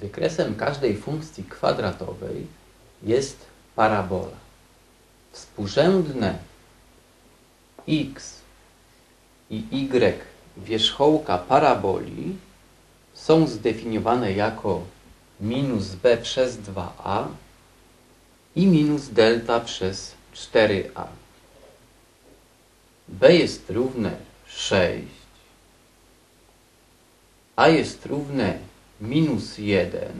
Wykresem każdej funkcji kwadratowej jest parabola. Współrzędne x i y wierzchołka paraboli są zdefiniowane jako minus b przez 2a i minus delta przez 4a. b jest równe 6, a jest równe minus 1,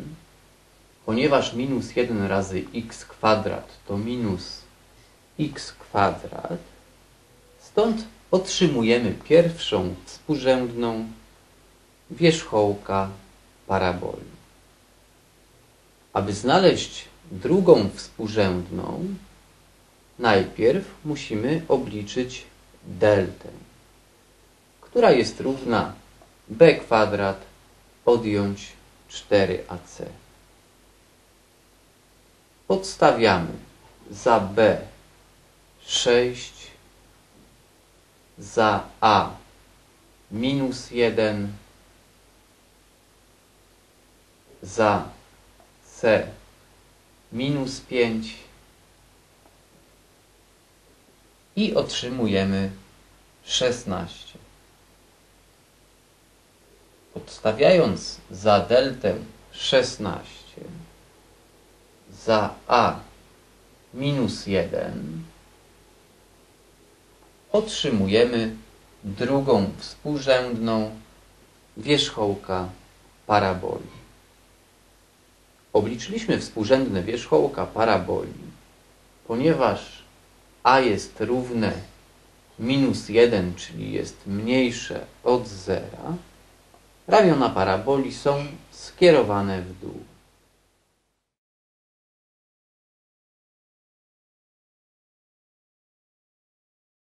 ponieważ minus 1 razy x kwadrat to minus x kwadrat, stąd otrzymujemy pierwszą współrzędną wierzchołka paraboli. Aby znaleźć drugą współrzędną, najpierw musimy obliczyć deltę, która jest równa b kwadrat odjąć 4ac. Podstawiamy za b 6, za a minus 1, za c minus 5 i otrzymujemy 16. Podstawiając za deltę 16, za a minus 1, otrzymujemy drugą współrzędną wierzchołka paraboli. Obliczyliśmy współrzędne wierzchołka paraboli, ponieważ a jest równe minus 1, czyli jest mniejsze od zera, ramiona paraboli są skierowane w dół.